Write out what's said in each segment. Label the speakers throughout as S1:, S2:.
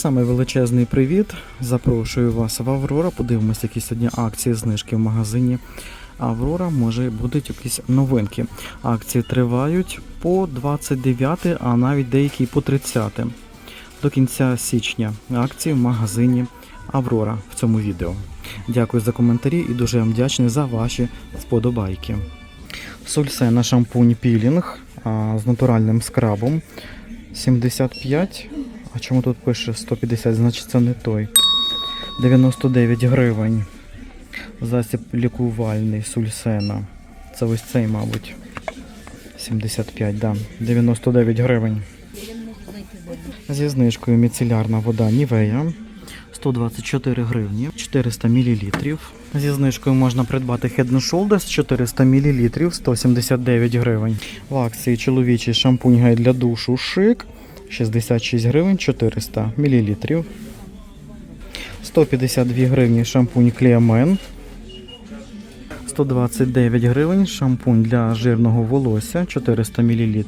S1: Саме величезний привіт. Запрошую вас в Аврора. Подивимося, які сьогодні акції, знижки в магазині Аврора. Може будуть якісь новинки. Акції тривають по 29, а навіть деякі по 30. До кінця січня акції в магазині Аврора в цьому відео. Дякую за коментарі і дуже вам вдячний за ваші сподобайки. Сульсена шампунь пілінг з натуральним скрабом 75. А чому тут пише 150? Значить це не той. 99 гривень. Засіб лікувальний сульсена. Це ось цей, мабуть. 75, да. 99 гривень. Зі знижкою міцелярна вода Нівея. 124 гривні, 400 мл. Зі знижкою можна придбати Head Shoulders 400 мл, 179 гривень. В акції чоловічий шампунь гель для душу Шик 66 гривень 400 мл. 152 гривні шампунь Клеамен. 129 гривень шампунь для жирного волосся 400 мл.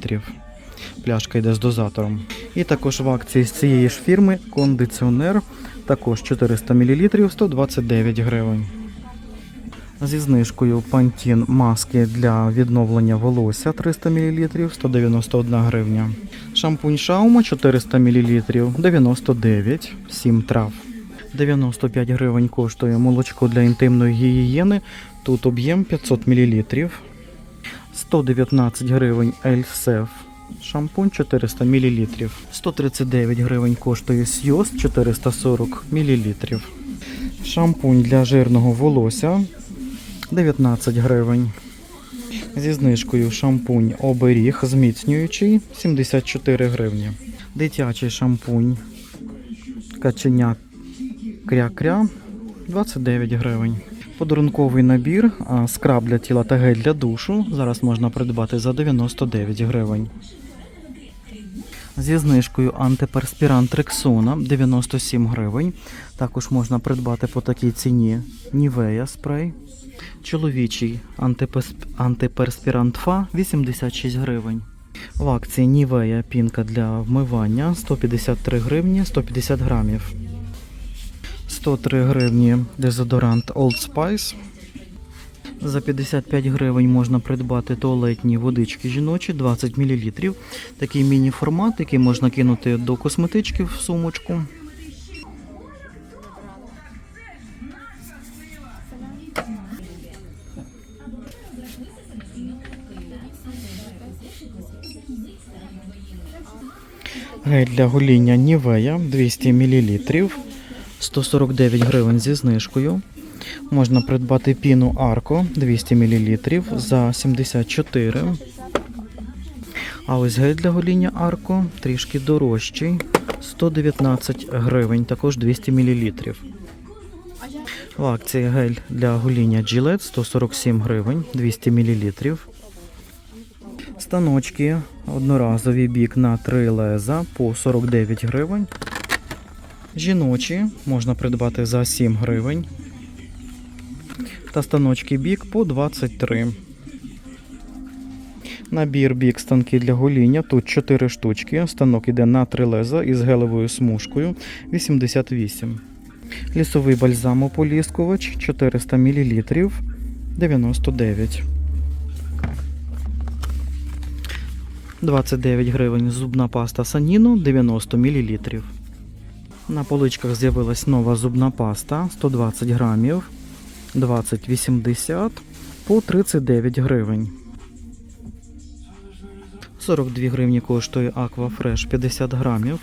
S1: Пляшка йде з дозатором. І також в акції з цієї ж фірми кондиціонер також 400 мл 129 гривень. Зі знижкою Pantene маски для відновлення волосся 300 мл 191 гривня. Шампунь Шаума 400 мл 99 7 трав. 95 гривень коштує молочко для інтимної гігієни. Тут об'єм 500 мл. 119 гривень Ельсеф. Шампунь 400 мл. 139 гривень коштує Сйоз 440 мл. Шампунь для жирного волосся 19 гривень. Зі знижкою шампунь оберіг зміцнюючий 74 гривні. Дитячий шампунь каченя кря-кря 29 гривень. Подарунковий набір, скраб для тіла та гель для душу. Зараз можна придбати за 99 гривень. Зі знижкою антиперспірант Рексона 97 гривень. Також можна придбати по такій ціні Нівея спрей. Чоловічий антиперспірант Фа 86 гривень. В акції Нівея пінка для вмивання 153 гривні 150 грамів. 103 гривні дезодорант Old Spice. За 55 гривень можна придбати туалетні водички жіночі 20 мл. Такий міні-формат, який можна кинути до косметички в сумочку. Гель для гоління Нівея 200 мл. 149 гривень зі знижкою. Можна придбати піну Арко 200 мл за 74. А ось гель для гоління Арко трішки дорожчий. 119 гривень, також 200 мл. В акції гель для гоління Gillette 147 гривень, 200 мл. Станочки одноразовий бік на 3 леза по 49 гривень. Жіночі можна придбати за 7 гривень. Та станочки бік по 23. Набір бік станки для гоління. Тут 4 штучки. Станок іде на 3 леза із гелевою смужкою 88. Лісовий бальзамополіскувач 400 мл 99. 29 гривень зубна паста Саніно 90 мл. На поличках з'явилась нова зубна паста 120 грамів 20,80 по 39 гривень. 42 гривні коштує Aquafresh 50 грамів.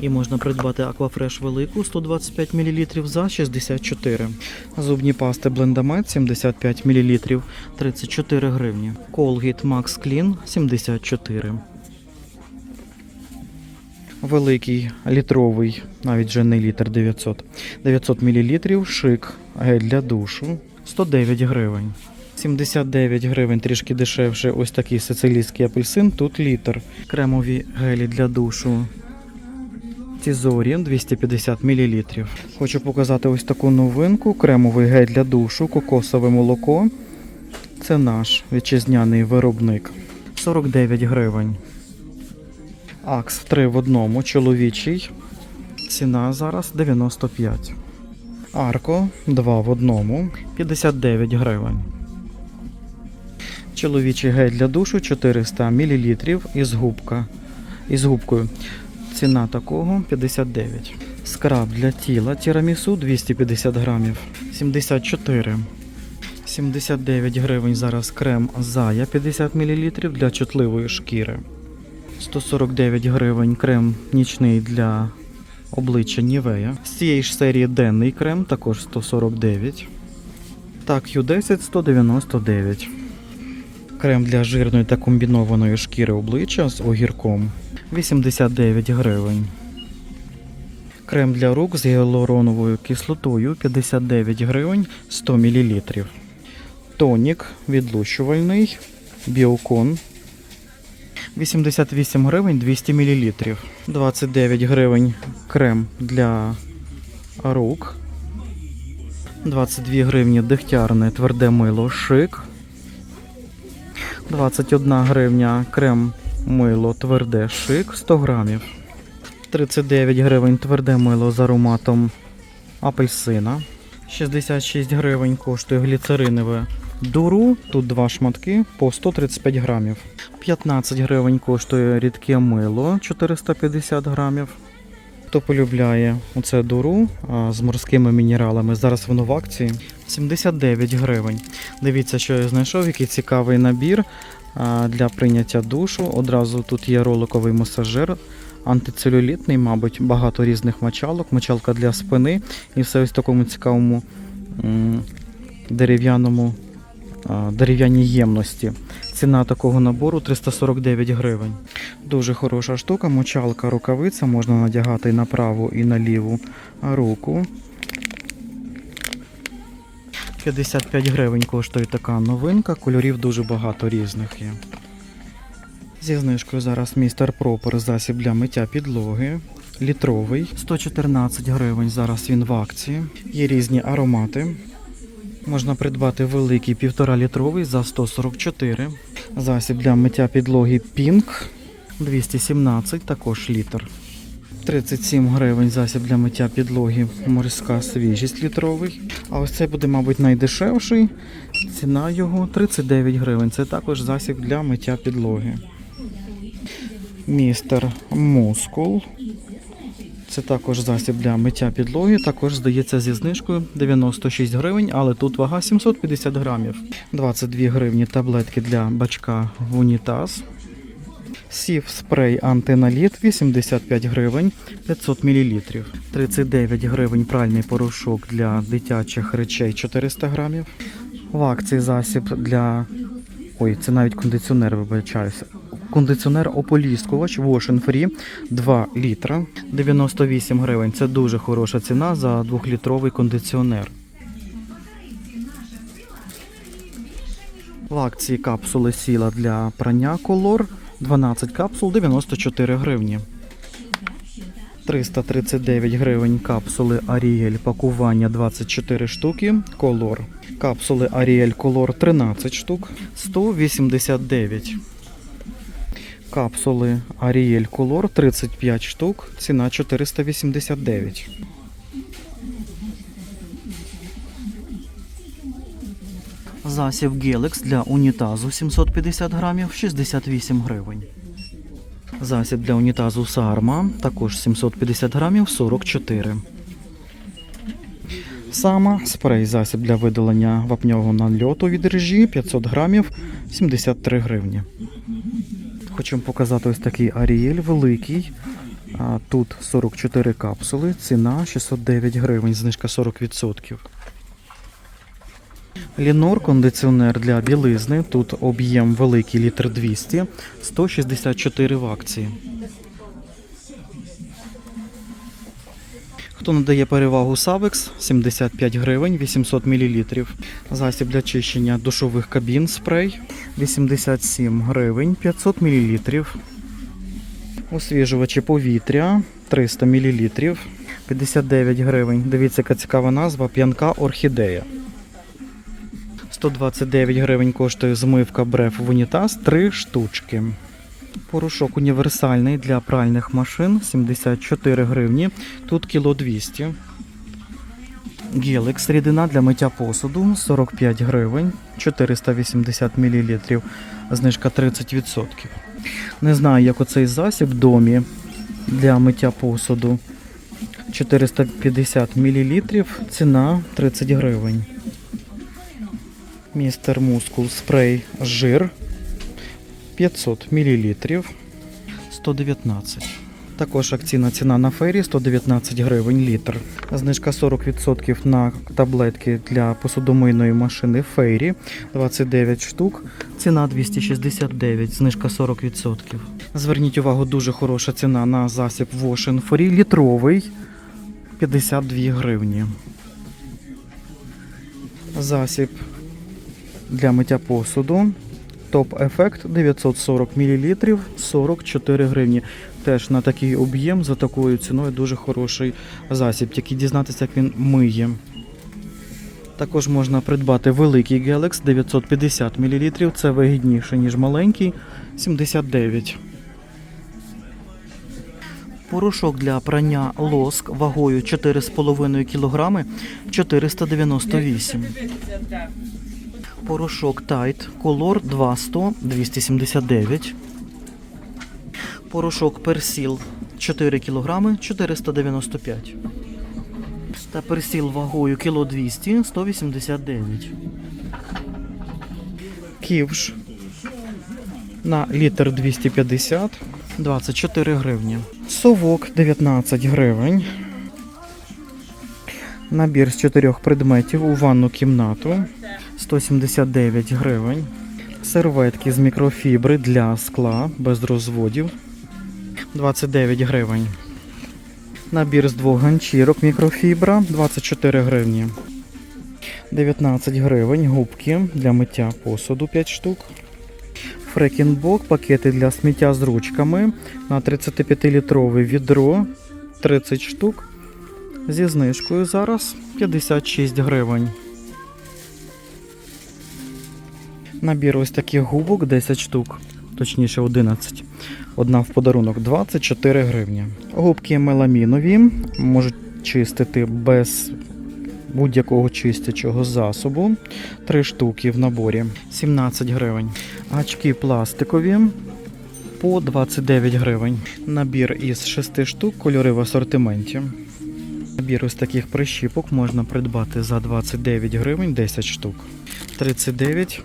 S1: І можна придбати Aquafresh велику 125 мл за 64. Зубні пасти Blendamed 75 мл 34 гривні. Colgate Max Clean 74. Великий літровий, навіть вже не літр 900. 900 мл шик гель для душу 109 гривень. 79 гривень, трішки дешевше. Ось такий сицилійський апельсин. Тут літр. Кремові гелі для душу. Тізорі 250 мл. Хочу показати ось таку новинку. Кремовий гель для душу, кокосове молоко. Це наш вітчизняний виробник. 49 гривень. Акс 3 в одному, чоловічий. Ціна зараз 95. Арко 2 в одному 59 гривень. Чоловічий гель для душу 400 мл із губка. Із губкою. Ціна такого 59. Скраб для тіла тірамісу 250 грамів 74. 79 гривень зараз крем Зая 50 мл для чутливої шкіри. 149 гривень крем нічний для обличчя Нівея. З цієї ж серії денний крем також 149. Так, Q10 199. Крем для жирної та комбінованої шкіри обличчя з огірком 89 гривень. Крем для рук з гіалуроновою кислотою 59 гривень 100 мл. Тонік відлущувальний Біокон 88 гривень 200 мл. 29 гривень крем для рук. 22 гривні дегтярне тверде мило шик. 21 гривня крем мило тверде шик 100 грамів. 39 гривень тверде мило з ароматом апельсина. 66 гривень коштує гліцеринове дуру. Тут два шматки по 135 грамів. 15 гривень коштує рідке мило 450 грамів. Хто полюбляє оце дуру а, з морськими мінералами, зараз воно в акції 79 гривень. Дивіться, що я знайшов, який цікавий набір для прийняття душу. Одразу тут є роликовий масажер, антицелюлітний, мабуть, багато різних мочалок, мочалка для спини і все ось в такому цікавому дерев'яному а, дерев'яній ємності. Ціна такого набору 349 гривень. Дуже хороша штука, мочалка рукавиця, можна надягати і на праву, і на ліву руку. 55 гривень коштує така новинка, кольорів дуже багато різних є. Зі знижкою зараз містер Пропер засіб для миття підлоги. Літровий 114 гривень. Зараз він в акції. Є різні аромати. Можна придбати великий 1,5 літровий за 144. Засіб для миття підлоги Pink 217, також літр. 37 гривень засіб для миття підлоги морська свіжість літровий. А ось цей буде, мабуть, найдешевший. Ціна його 39 гривень. Це також засіб для миття підлоги. Містер Мускул. Це також засіб для миття підлоги. Також здається зі знижкою 96 гривень, але тут вага 750 грамів. 22 гривні таблетки для бачка в унітаз. Сів спрей антиналіт 85 гривень 500 мл. 39 гривень пральний порошок для дитячих речей 400 грамів. В акції засіб для. Ой, це навіть кондиціонер, вибачаюся. Кондиціонер ополіскувач Wash Free 2 літра 98 гривень. Це дуже хороша ціна за 2-літровий кондиціонер. В акції капсули сіла для прання колор 12 капсул 94 гривні. 339 гривень капсули Аріель пакування 24 штуки. Колор. Капсули Аріель Колор 13 штук 189. Капсули Аріель Колор 35 штук. Ціна 489. Засіб Гелекс для унітазу 750 грамів 68 гривень. Засіб для унітазу Сарма також 750 грамів 44. Сама спрей засіб для видалення вапнього нальоту від режі 500 грамів 73 гривні. Хочу вам показати ось такий Аріель великий. Тут 44 капсули, ціна 609 гривень, знижка 40%. Лінор кондиціонер для білизни. Тут об'єм великий літр 200, 164 в акції. Хто надає перевагу Savex 75 гривень 800 мл. Засіб для чищення душових кабін спрей 87 гривень 500 мл. Освіжувачі повітря 300 мл 59 гривень. Дивіться, яка цікава назва п'янка орхідея. 129 гривень коштує змивка бреф в унітаз 3 штучки. Порошок універсальний для пральних машин 74 гривні. Тут кіло 200. Геликс рідина для миття посуду 45 гривень, 480 мл, знижка 30%. Не знаю, як оцей засіб домі для миття посуду. 450 мл, ціна 30 гривень. Містер Мускул спрей жир 500 мл 119. Також акційна ціна на фері 119 гривень літр. Знижка 40% на таблетки для посудомийної машини фейрі 29 штук. Ціна 269, знижка 40%. Зверніть увагу, дуже хороша ціна на засіб Washing Free літровий 52 гривні. Засіб для миття посуду. Топ ефект 940 мл 44 гривні. Теж на такий об'єм за такою ціною дуже хороший засіб. Тільки дізнатися, як він миє. Також можна придбати великий Galax 950 мл. Це вигідніше, ніж маленький 79. Порошок для прання лоск вагою 4,5 кг 498. Порошок Tide Color 200 279. Порошок Персіл 4 кг 495. Та персіл вагою кіло 200 189. Ківш на літр 250 24 гривні. Совок 19 гривень. Набір з чотирьох предметів у ванну кімнату 179 гривень. Серветки з мікрофібри для скла без розводів 29 гривень. Набір з двох ганчірок мікрофібра 24 гривні. 19 гривень. Губки для миття посуду 5 штук. Фрекінбок, пакети для сміття з ручками на 35-літрове відро 30 штук. Зі знижкою зараз 56 гривень. Набір ось таких губок 10 штук, точніше 11. Одна в подарунок 24 гривні. Губки меламінові можуть чистити без будь-якого чистячого засобу. 3 штуки в наборі 17 гривень. Гачки пластикові по 29 гривень. Набір із 6 штук, кольори в асортименті. Набір ось таких прищіпок можна придбати за 29 гривень 10 штук. 39.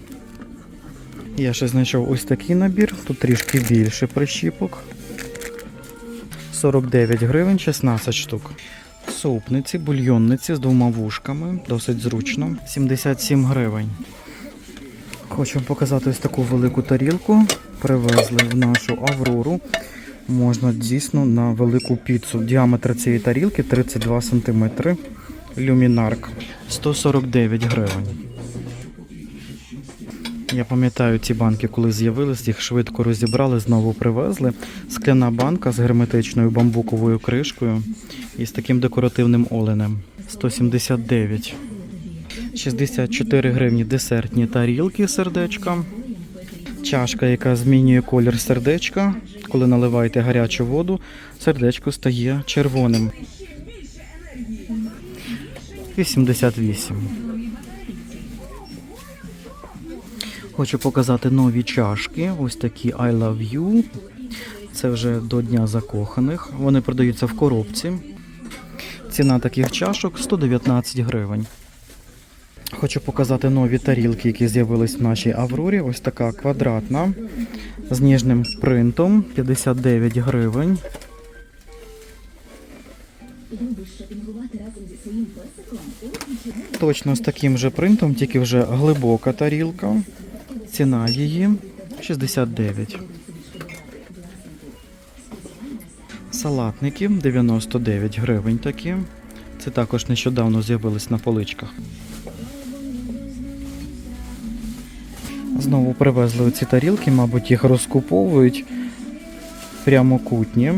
S1: Я ще знайшов ось такий набір. Тут трішки більше прищіпок. 49 гривень 16 штук. Супниці, бульйонниці з двома вушками. Досить зручно. 77 гривень. Хочу вам показати ось таку велику тарілку. Привезли в нашу Аврору. Можна дійсно на велику піцу. Діаметр цієї тарілки 32 см. Люмінарк 149 гривень. Я пам'ятаю ці банки, коли з'явились, їх швидко розібрали, знову привезли. Скляна банка з герметичною бамбуковою кришкою і з таким декоративним оленем. 179. 64 гривні десертні тарілки сердечка. Чашка, яка змінює колір сердечка. Коли наливаєте гарячу воду, сердечко стає червоним. 88. Хочу показати нові чашки. Ось такі I love you. Це вже до Дня закоханих. Вони продаються в коробці. Ціна таких чашок 119 гривень. Хочу показати нові тарілки, які з'явились в нашій Аврорі. Ось така квадратна з ніжним принтом 59 гривень. Точно з таким же принтом, тільки вже глибока тарілка. Ціна її 69. Салатники 99 гривень такі. Це також нещодавно з'явились на поличках. Знову привезли ці тарілки, мабуть, їх розкуповують прямокутні.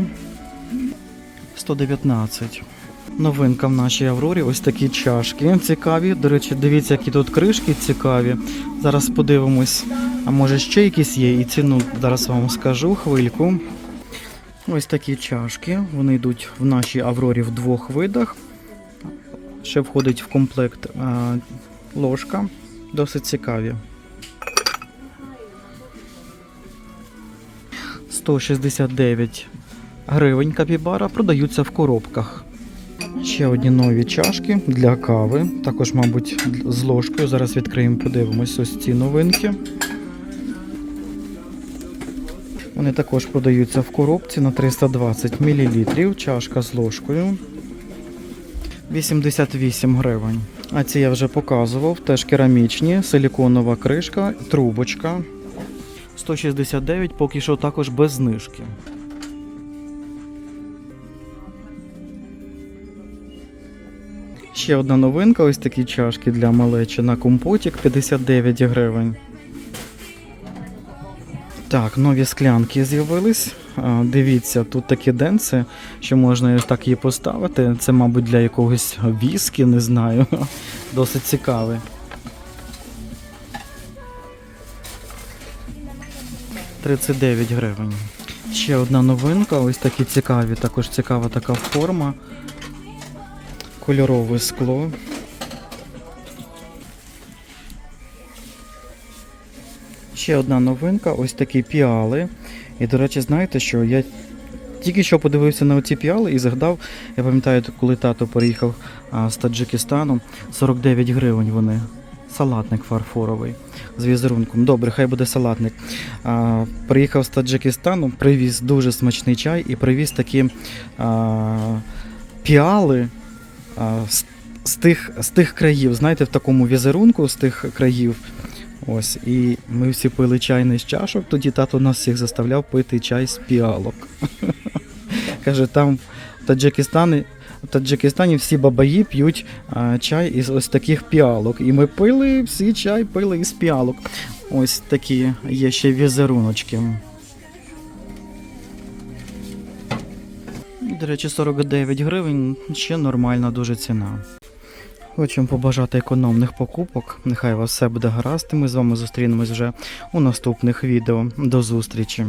S1: 119. Новинка в нашій Аврорі. Ось такі чашки цікаві. До речі, дивіться, які тут кришки цікаві. Зараз подивимось А може ще якісь є, і ціну зараз вам скажу хвильку. Ось такі чашки. Вони йдуть в нашій Аврорі в двох видах. Ще входить в комплект а, ложка. Досить цікаві. 169 гривень капібара продаються в коробках. Ще одні нові чашки для кави. Також, мабуть, з ложкою. Зараз відкриємо, подивимось ось ці новинки. Вони також продаються в коробці на 320 мл. Чашка з ложкою. 88 гривень. А ці я вже показував. Теж керамічні, силіконова кришка, трубочка. 169 поки що також без знижки. Ще одна новинка, ось такі чашки для малечі на компотік 59 гривень. Так, нові склянки з'явились. Дивіться, тут такі денси, що можна так її поставити. Це, мабуть, для якогось віскі, не знаю. Досить цікавий. «39 гривень. Ще одна новинка, ось такі цікаві, також цікава така форма. Кольорове скло. Ще одна новинка, ось такі піали. І, до речі, знаєте, що я тільки що подивився на ці піали і згадав, я пам'ятаю, коли тато переїхав з Таджикистану, 49 гривень вони. Салатник фарфоровий з візерунком. Добре, хай буде салатник. А, приїхав з Таджикистану, привіз дуже смачний чай і привіз такі а, піали з, тих, з тих країв, знаєте, в такому візерунку з тих країв. Ось, і ми всі пили чай не з чашок, тоді тато нас всіх заставляв пити чай з піалок. Каже, там в Таджикистані, в Таджикистані всі бабаї п'ють чай із ось таких піалок. І ми пили всі чай, пили із піалок. Ось такі є ще візеруночки. До речі, 49 гривень ще нормальна дуже ціна. Хочемо побажати економних покупок. Нехай вас все буде гаразд. Ми з вами зустрінемось вже у наступних відео. До зустрічі!